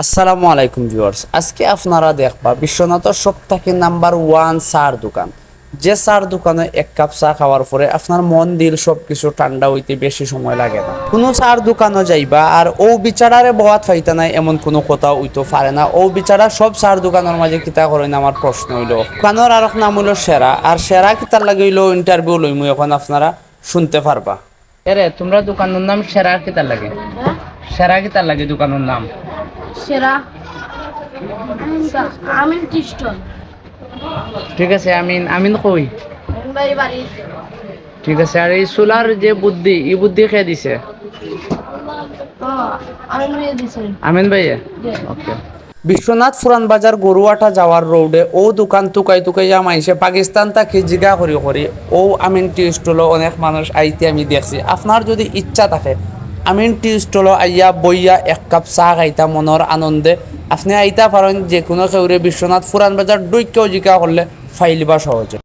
আসসালামু আলাইকুম ভিউয়ার্স, আজকে আপনারা দেখবা বিশ্বনাথের সপ্তাহে নাম্বার ওয়ান চার দোকান। যে চার দোকানে এক কাপ চা খাওয়ার পরে আপনার মন দিল সব কিছু ঠান্ডা হইতে বেশি সময় লাগে না। কোনো চার দোকানও যাইবা আর ও বিচারারে বহাত ফাইতা নাই এমন কোনো কথা হইতে পারে না। ও বিচারা সব চার দোকানের মাঝে কিতা করেন আমার প্রশ্ন হইল। দোকানের আর এক নাম হইল সেরা, আর সেরা কিতার লাগে হইল ইন্টারভিউ লইমু, এখন আপনারা শুনতে পারবা। এরে, তোমরা দোকানের নাম সেরা কিতার লাগে? সেরা কিতার লাগে দোকানের নাম? সেরা। আমি খ্রিস্টান। ঠিক আছে আমিন আমিন কই? ঠিক আছে আর এই সোলার যে বুদ্ধি এই বুদ্ধি খেয়ে দিছে? আমিন ভাইয়া ওকে বিশ্বনাথ ফুরান বাজার গরুয়াটা যাওয়ার রোডে ও দোকান তুকাই তুকাই যা মাইসে পাকিস্তান তাকে জিগা করি করি। ও আমিন টি স্টলে অনেক মানুষ আইতে আমি দেখছি। আপনার যদি ইচ্ছা থাকে আমিন টি স্টলে আইয়া বইয়া এক কাপ চাহ খাইতা মনের আনন্দে। আপনি আইতা পারেন যে কোনো কেউরে বিশ্বনাথ ফুরান বাজার দৈক্য জিকা করলে ফাইলবা সহজে।